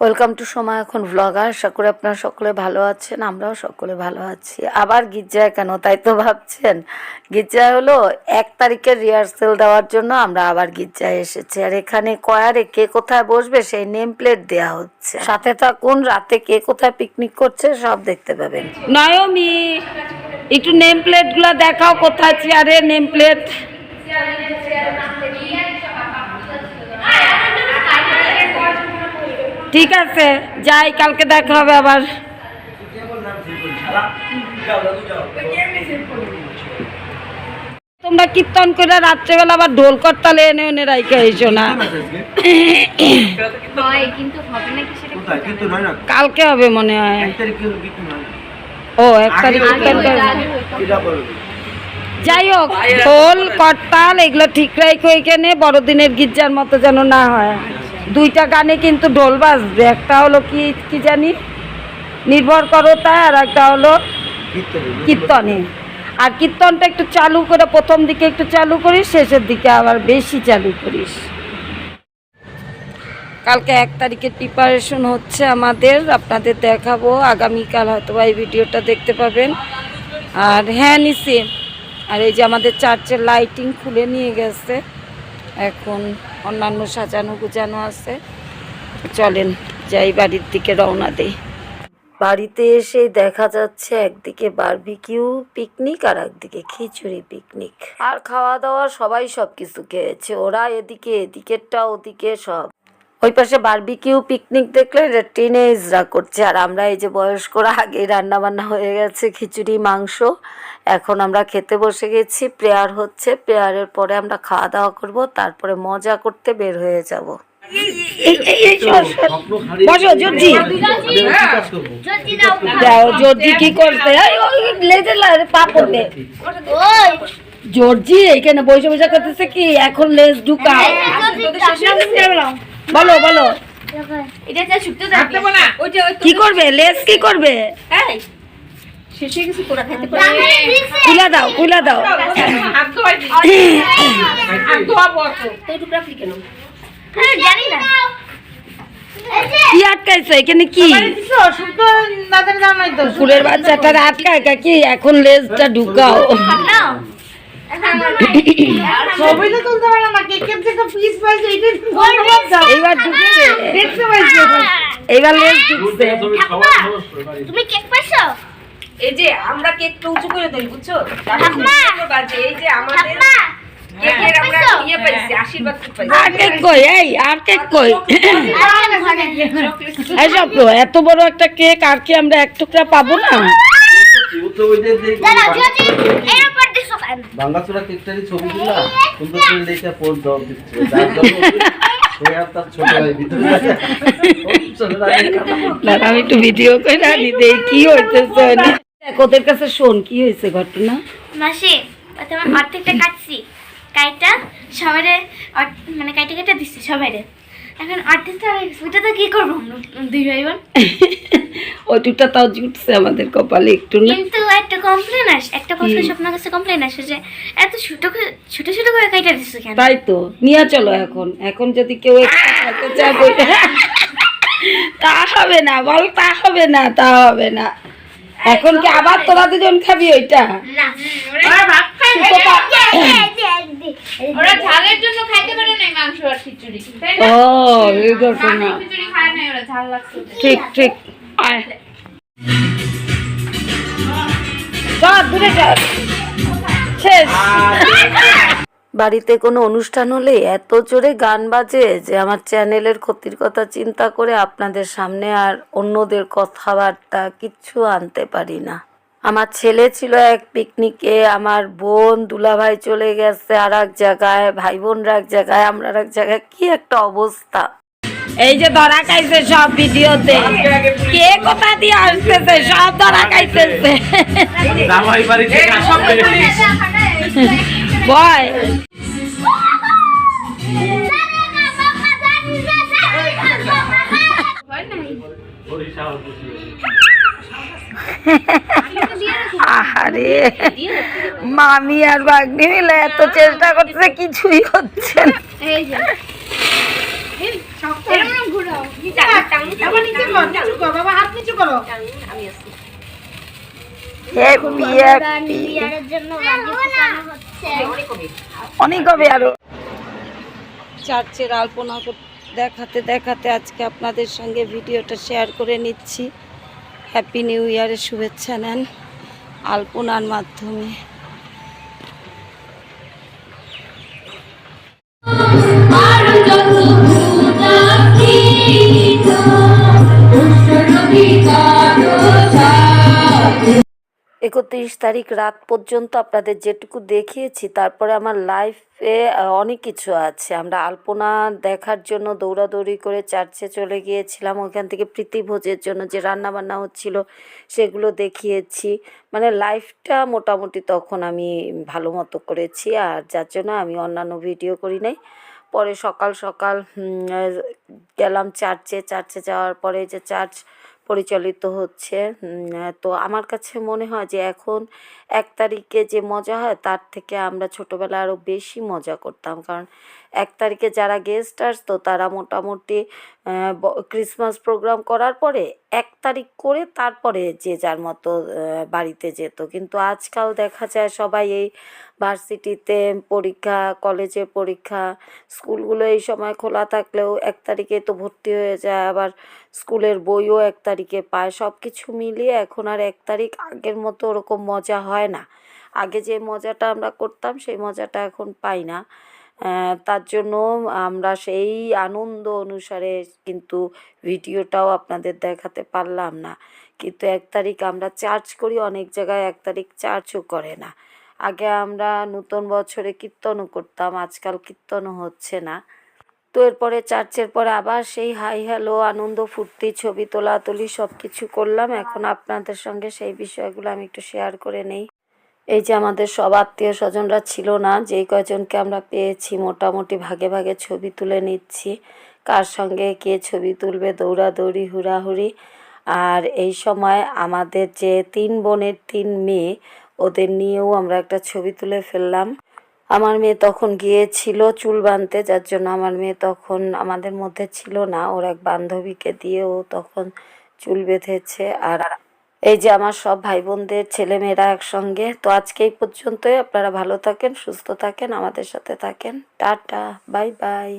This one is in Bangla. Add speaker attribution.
Speaker 1: ওয়েলকাম টু সময় এখন ভ্লগার আশা করি আপনারা সকলে ভালো আছেন, আমরাও সকলে ভালো আছি। আবার গির্জায় কেন, তাই তো ভাবছেন? গির্জায় হলো এক তারিখের রিহার্সেল দেওয়ার জন্য আমরা আবার গির্জায় এসেছি। আর এখানে কয়ারে কে কোথায় বসবে, সেই নেম প্লেট দেওয়া হচ্ছে। সাথে থাকুন, রাতে কে কোথায় পিকনিক করছে, সব দেখতে পাবেন। নয়মি, একটু নেম প্লেটগুলো দেখাও কোথায়, চেয়ারে নেম প্লেট ঠিক আছে যাই কালকে দেখা হবে আবার। তোমরা কীর্তন করে রাত্রেবেলা আবার ঢোল করতালে এনে এনে রাইকে এসো না।
Speaker 2: হয়
Speaker 1: কালকে হবে মনে হয়। ও এক তারিখ যাই হোক ঢোল করতাল এগুলো ঠিক রাখো এখানে বড়দিনের গির্জার মতো যেন না হয়। দুইটা গানে কিন্তু ঢোল বাজবে। একটা হলো কি কি জানি? নির্ভর করো তাই আর একটা হলো
Speaker 3: কীর্তনে।
Speaker 1: আর কীর্তনটা একটু চালু করে প্রথম দিকে একটু চালু করিস শেষের দিকে আবার বেশি চালু করিস। কালকে এক তারিখের প্রিপারেশন হচ্ছে আমাদের আপনাদের দেখাবো। আগামীকাল হয়তো এই ভিডিওটা দেখতে পাবেন। আর হ্যাঁ নিছি আর এই যে আমাদের চার্চের লাইটিং খুলে নিয়ে গেছে। এখন অন্যান্য সাজানো গুজানো আছে। চলেন যাই বাড়ির দিকে রওনা দেই। বাড়িতে এসে দেখা যাচ্ছে একদিকে বারবিকিউ পিকনিক আর একদিকে খিচুড়ি পিকনিক আর খাওয়া দাওয়া সবাই সব কিছু খেয়েছে। ওরা এদিকে, এদিকেরটা ওদিকে সব। ওই পাশে বারবিকিউ পিকনিক দেখলে টিনেজরা করছে। আর আমরা এই যে বয়স্করা আগেই রান্না বান্না হয়ে গেছে খিচুড়ি মাংস। এখন আমরা খেতে বসে গেছি প্রেয়ার হচ্ছে। প্রেয়ারের পরে আমরা খাওয়া দাওয়া করব তারপরে মজা করতে বের হয়ে যাব। জর্জি। কি করতে জর্জি এখানে বসে বসে করতেছে কি? এখন লেজ ঢুকাও। বলো বলো।
Speaker 2: এটা যা শুক্তো থাকতে না? ওইটা
Speaker 1: কি করবে? লেজ কি করবে?
Speaker 2: এই শেষে কিছু তোরা খাইতে
Speaker 1: কুলা দাও কুলা দাও।
Speaker 2: হাত ধোয়াই দিই হাত ধোয়াবো তো টুকরা ফ্রি কেন জানি না।
Speaker 1: কি আটকাইছো? এখানে কি? কুকুরের বাচ্চাটা আটকায় কা কি? এখন লেজটা ঢুকাও। এইবার ঢুকছে এইবার লেজ ঢুকছে
Speaker 2: তুমি কেক পাইছো?
Speaker 4: এই যে আমরা কেকটা উঁচু করে ধরি বুঝছ? বাজে এই যে আমাদের? ইয়ে পাইছি আশীর্বাদ পাইছি।
Speaker 1: আর কেক কই? এই আর কেক কই? তো, এত বড় একটা কেক আর কি আমরা এক টুকরা পাবো না?
Speaker 3: বাংলাচোরা কেকটারই ছবি তুলা সুন্দর করে দেখে পোস্ট দাও দিচ্ছে।
Speaker 1: আমি একটু ভিডিও করে কি হইতেছে ওদের কাছে শোন কি হয়েছে ঘটনা?
Speaker 2: মাসি প্রথমে অর্ধেকটা কাটছি। কাইটা সবাইরে মানে কাইটা কেটে দিচ্ছি সবাইরে। এখন অর্ধেকটা ওইটা তো কি করব? দুই ভাই বোন।
Speaker 1: ওইটুকটা তাও জুটছে আমাদের কপালে একটু না?
Speaker 2: কিন্তু একটা কমপ্লেন আস একটা কথা স্বপ্নের কাছে কমপ্লেন আসে যে এত ছোট করে ছোট ছোট করে কাইটা দিচ্ছ কেন?
Speaker 1: তাই তো নিয়ে চলো এখন। এখন যদি কেউ extra খাইতে চায় বইটা তা হবে না বল তা হবে না তা হবে না। এখন কি আবার তোরা দুজন খাবি ওইটা?
Speaker 2: না
Speaker 1: সুতো পা-
Speaker 5: ওরা ঝালের জন্য খাইতে পারে না মাংস আর খিচুড়ি
Speaker 1: ও এই ঘটনা।
Speaker 5: খিচুড়ি খায় না ওরা ঝাল লাগছে।
Speaker 1: ঠিক ঠিক আয় চল দূরে চল শেষ বাড়িতে কোনো অনুষ্ঠান হলে এত জোরে গান বাজে যে আমার চ্যানেলের ক্ষতির কথা চিন্তা করে আপনাদের সামনে আর অন্যদের কথাবার্তা কিচ্ছু আনতে পারি না। আমার ছেলে ছিল এক পিকনিকে আমার বোন দুলাভাই চলে গেছে আর এক জায়গায় ভাই বোনরা এক জায়গায় আমরা আর এক জায়গায়। কি একটা অবস্থা। এই যে ধরা খাইছে সব ভিডিওতে। কে কোথা দিয়ে আসতেছে? সব ধরা খাইতেছে। আহারে, মামি আর বাগনি মিলে এত চেষ্টা করছে কিছুই হচ্ছে না।
Speaker 4: অনেক হবে
Speaker 6: আরও। চার্চের আলপনা দেখাতে দেখাতে আজকে আপনাদের সঙ্গে ভিডিওটা শেয়ার করে নিচ্ছি। হ্যাপি নিউ ইয়ারের শুভেচ্ছা নেন আলপনার মাধ্যমে। একত্রিশ তারিখ রাত পর্যন্ত আপনাদের যেটুকু দেখিয়েছি, তারপরে আমার লাইফে অনেক কিছু আছে। আমরা আলপনা দেখার জন্য দৌড়াদৌড়ি করে চার্চে চলে গিয়েছিলাম। ওখান থেকে প্রীতিভোজের জন্য যে রান্না বান্না হচ্ছিল, সেগুলো দেখিয়েছি। মানে লাইফটা মোটামুটি তখন আমি ভালো মতো করেছি, আর যার জন্য আমি অন্যান্য ভিডিও করি নাই। পরে সকাল সকাল গেলাম চার্চে চার্চে যাওয়ার পরে যে চার্চ পরিচালিত হচ্ছে। তো আমার কাছে মনে হয় যে এখন এক তারিখে যে মজা হয়, তার থেকে আমরা ছোটোবেলায় আরও বেশি মজা করতাম। কারণ এক তারিখে যারা গেস্ট আসতো তারা মোটামুটি ক্রিসমাস প্রোগ্রাম করার পরে এক তারিখ করে তারপরে যে যার মতো বাড়িতে যেত। কিন্তু আজকাল দেখা যায় সবাই এই ভার্সিটিতে পরীক্ষা কলেজে পরীক্ষা স্কুলগুলো এই সময় খোলা থাকলেও এক তারিখে তো ভর্তি হয়ে যায়, আবার স্কুলের বইও এক তারিখে পায়। সব কিছু মিলিয়ে এখন আর এক তারিখ আগের মতো ওরকম মজা হয় না। আগে যে মজাটা আমরা করতাম, সেই মজাটা এখন পাই না। তার জন্য আমরা সেই আনন্দ অনুসারে কিন্তু ভিডিওটাও আপনাদের দেখাতে পারলাম না। কিন্তু এক তারিখ আমরা চার্জ করি, অনেক জায়গায় এক তারিখ চার্জও করে না। আগে আমরা নতুন বছরে কীর্তনও করতাম, আজকাল কীর্তনও হচ্ছে না। তো এরপরে চার্চের পরে আবার সেই হাই হ্যালো, আনন্দ, ফুর্তি, ছবি তোলাতুলি সব কিছু করলাম। এখন আপনাদের সঙ্গে সেই বিষয়গুলো আমি একটু শেয়ার করে নেই। এই যে আমাদের সব আত্মীয় স্বজনরা ছিল না, যেই কয়জনকে আমরা পেয়েছি, মোটামুটি ভাগে ভাগে ছবি তুলে নিচ্ছি। কার সঙ্গে কে ছবি তুলবে, দৌড়াদৌড়ি, হুড়াহুড়ি। আর এই সময় আমাদের যে তিন বোনের তিন মেয়ে, ওদের নিয়েও আমরা একটা ছবি তুলে ফেললাম। আমার মেয়ে তখন গিয়েছিল চুল বাঁধতে, যার জন্য আমার মেয়ে তখন আমাদের মধ্যে ছিল না। ওর এক বান্ধবীকে দিয়ে ও তখন চুল বেঁধেছে। আর এই যে আমার সব ভাই বোনদের ছেলেমেয়েরা একসঙ্গে। তো আজকে এই পর্যন্তই। আপনারা ভালো থাকেন, সুস্থ থাকেন, আমাদের সাথে থাকেন। Tata, bye bye.